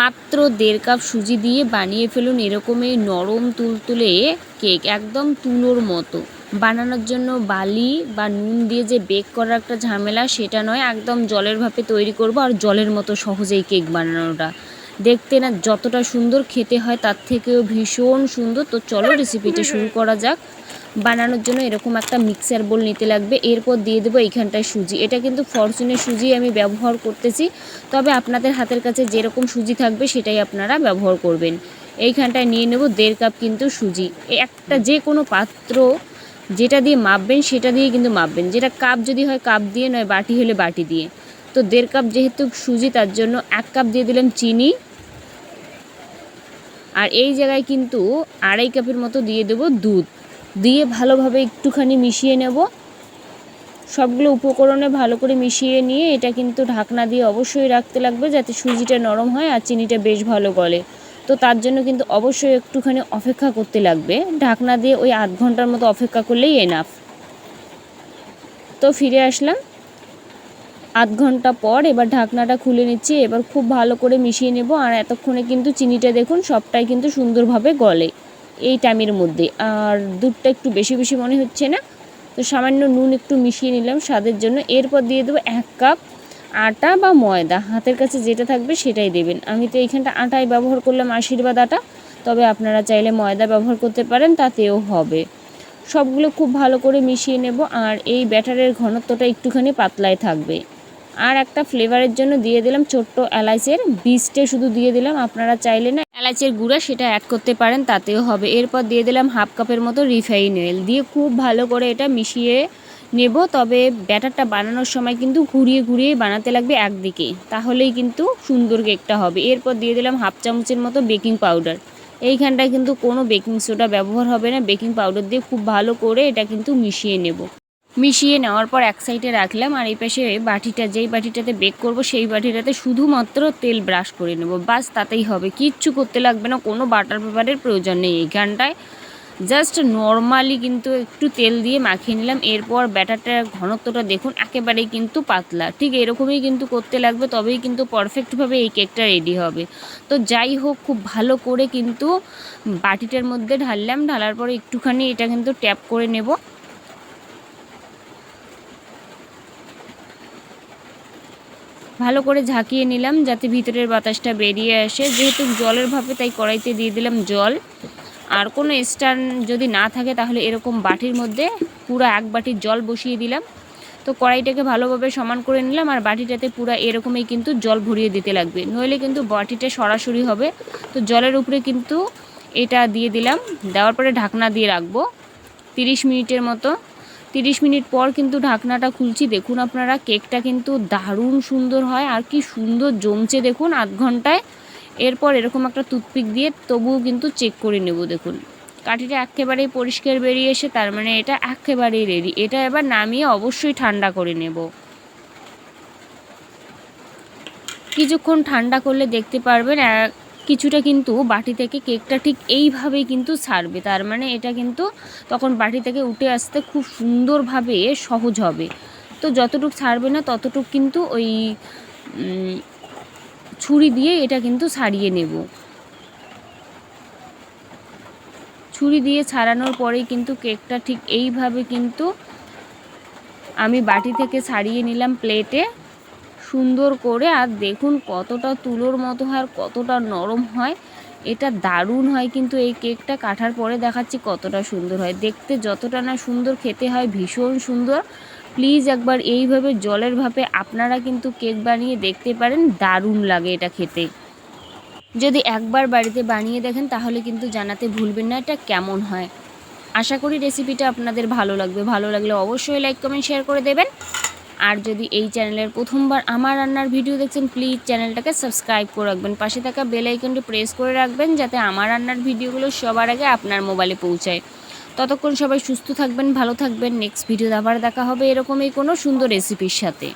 মাত্র দেড় কাপ সুজি দিয়ে বানিয়ে ফেলুন এরকমই নরম তুলতুলে কেক একদম তুলোর মতো। বানানোর জন্য বালি বা নুন দিয়ে যে বেক করার একটা ঝামেলা সেটা নয় একদম জলের ভাপে তৈরি করব আর জলের মতো সহজেই কেক বানানোটা। দেখতে না যতটা সুন্দর খেতে হয় তার থেকেও ভীষণ সুন্দর। তো চলো রেসিপিটা শুরু করা যাক। বানানোর জন্য এরকম একটা মিক্সার বোল নিতে লাগবে। এরপর দিয়ে দেবো এইখানটায় সুজি। এটা কিন্তু ফরচুনের সুজি আমি ব্যবহার করতেছি। তবে আপনাদের হাতের কাছে যেরকম সুজি থাকবে সেটাই আপনারা ব্যবহার করবেন। এইখানটায় নিয়ে নেব দেড় কাপ কিন্তু সুজি। একটা যে কোনো পাত্র যেটা দিয়ে মাপবেন সেটা দিয়ে কিন্তু মাপবেন। যেটা কাপ যদি হয় কাপ দিয়ে নয়, বাটি হলে বাটি দিয়ে। তো দেড় কাপ যেহেতু সুজি, তার জন্য এক কাপ দিয়ে দিলাম চিনি। আর এই জায়গায় কিন্তু আড়াই কাপের মতো দিয়ে দেবো দুধ। দিয়ে ভালোভাবে একটুখানি মিশিয়ে নেব। সবগুলো উপকরণে ভালো করে মিশিয়ে নিয়ে এটা কিন্তু ঢাকনা দিয়ে অবশ্যই রাখতে লাগবে যাতে সুজিটা নরম হয় আর চিনিটা বেশ ভালো গলে। তো তার জন্য কিন্তু অবশ্যই একটুখানি অপেক্ষা করতে লাগবে। ঢাকনা দিয়ে ওই আধ ঘণ্টার মতো অপেক্ষা করলেই এনাফ তো ফিরে আসলাম। আধ ঘণ্টা পর এবার ঢাকনাটা খুলে নিচ্ছি। এবার খুব ভালো করে মিশিয়ে নেব। আর এতক্ষণে কিন্তু চিনিটা দেখুন সবটাই কিন্তু সুন্দরভাবে গলে। এই টাইমের মধ্যে। আর দুধটা একটু বেশি বেশি মনে হচ্ছে না। তো সামান্য নুন একটু মিশিয়ে নিলাম স্বাদের জন্য। এরপর দিয়ে দেবো এক কাপ আটা বা ময়দা। হাতের কাছে যেটা থাকবে সেটাই দেবেন। আমি তো এইখানটা আটাই ব্যবহার করলাম আশীর্বাদ আটা। তবে আপনারা চাইলে ময়দা ব্যবহার করতে পারেন, তাতেও হবে। সবগুলো খুব ভালো করে মিশিয়ে নেব। আর এই ব্যাটারের ঘনত্বটা একটুখানি পাতলায় থাকবে। আর একটা ফ্লেভারের জন্য দিয়ে দিলাম ছোট্ট এলাচের বীজটা শুধু দিয়ে দিলাম। আপনারা চাইলে না এলাচের গুঁড়া সেটা অ্যাড করতে পারেন, তাতেও হবে। এরপর দিয়ে দিলাম হাফ কাপের মতো রিফাইন অয়েল দিয়ে খুব ভালো করে এটা মিশিয়ে নেব। তবে ব্যাটারটা বানানোর সময় কিন্তু ঘুরিয়ে ঘুরিয়ে বানাতে লাগবে একদিকে। তাহলেই কিন্তু সুন্দর কেকটা হবে। এরপর দিয়ে দিলাম হাফ চামচের মতো বেকিং পাউডার এইখানটায় কিন্তু কোনো বেকিং সোডা ব্যবহার হবে না। বেকিং পাউডার দিয়ে খুব ভালো করে এটা কিন্তু মিশিয়ে নেব। মিশিয়ে নেওয়ার পর এক সাইডে রাখলাম আর এই পাশে বাটিটা, যেই বাটিটাতে বেক করব সেই বাটিটাতে শুধুমাত্র তেল ব্রাশ করে নেব। বাস তাতেই হবে। কিচ্ছু করতে লাগবে না, কোনো বাটার পেপারের প্রয়োজন নেই এইখানটায় জাস্ট নর্মালি কিন্তু একটু তেল দিয়ে মাখিয়ে নিলাম। এরপর ব্যাটারটার ঘনত্বটা দেখুন, একেবারেই কিন্তু পাতলা। ঠিক এরকমই কিন্তু করতে লাগবে, তবেই কিন্তু পারফেক্টভাবে এই কেকটা রেডি হবে। তো যাই হোক, খুব ভালো করে কিন্তু বাটিটার মধ্যে ঢাললাম। ঢালার পরে একটুখানি এটা কিন্তু ট্যাপ করে নেব। ভালো করে ঝাঁকিয়ে নিলাম যাতে ভিতরের বাতাসটা বেরিয়ে আসে। যেহেতু জলের ভাবে তাই কড়াইতে দিয়ে দিলাম জল। আর কোনো স্ট্যান্ড যদি না থাকে তাহলে এরকম বাটির মধ্যে পুরো এক বাটির জল বসিয়ে দিলাম। তো কড়াইটাকে ভালোভাবে সমান করে নিলাম আর বাটিটাতে পুরো এরকমই কিন্তু জল ভরিয়ে দিতে লাগবে। নইলে কিন্তু বাটিটা সরাসরি হবে। তো জলের উপরে কিন্তু এটা দিয়ে দিলাম। দেওয়ার পরে ঢাকনা দিয়ে রাখব। তিরিশ মিনিটের মতো। তিরিশ মিনিট পর কিন্তু ঢাকনাটা খুলছি। দেখুন আপনারা, কেকটা কিন্তু দারুণ সুন্দর হয় আর কি সুন্দর জমছে দেখুন আধ ঘন্টায়। এরপর এরকম একটা টুথপিক দিয়ে তবুও কিন্তু চেক করে নেব দেখুন। কাঠিটা একেবারেই পরিষ্কার বেরিয়ে এসে, তার মানে এটা একেবারেই রেডি এটা এবার নামিয়ে অবশ্যই ঠান্ডা করে নেব। কিছুক্ষণ ঠান্ডা করলে দেখতে পারবেন কিছুটা কিন্তু বাটি থেকে কেকটা ঠিক এইভাবেই কিন্তু ছাড়বে। তার মানে এটা কিন্তু তখন বাটি থেকে উঠে আসতে খুব সুন্দরভাবে সহজ হবে। তো যতটুক ছাড়বে না ততটুক কিন্তু ওই ছুরি দিয়ে এটা কিন্তু ছাড়িয়ে নেব। ছুরি দিয়ে ছাড়ানোর পরেই কিন্তু কেকটা ঠিক এইভাবে কিন্তু আমি বাটি থেকে ছাড়িয়ে নিলাম প্লেটে। সুন্দর করে আর দেখুন কতটা তুলোর মতো হয় আর কতটা নরম হয়। এটা দারুণ হয় কিন্তু এই কেকটা কাটার পরে দেখাচ্ছি কতটা সুন্দর হয়। দেখতে যতটা না সুন্দর, খেতে হয় ভীষণ সুন্দর। প্লিজ একবার এইভাবে জলের ভাপে আপনারা কিন্তু কেক বানিয়ে দেখতে পারেন, দারুণ লাগে এটা খেতে। যদি একবার বাড়িতে বানিয়ে দেখেন তাহলে কিন্তু জানাতে ভুলবেন না এটা কেমন হয়। আশা করি রেসিপিটা আপনাদের ভালো লাগবে। ভালো লাগলে অবশ্যই লাইক কমেন্ট শেয়ার করে দেবেন। আর যদি এই চ্যানেলের প্রথমবার আমার রান্নার ভিডিও দেখছেন প্লিজ চ্যানেলটাকে সাবস্ক্রাইব করে রাখবেন। পাশে থাকা বেল আইকনটি প্রেস করে রাখবেন, যাতে আমার রান্নার ভিডিওগুলো সবার আগে আপনার মোবাইলে পৌঁছায়। ততক্ষণ সবাই সুস্থ থাকবেন, ভালো থাকবেন। নেক্সট ভিডিও আবার দেখা হবে এরকমই কোনো সুন্দর রেসিপির সাথে।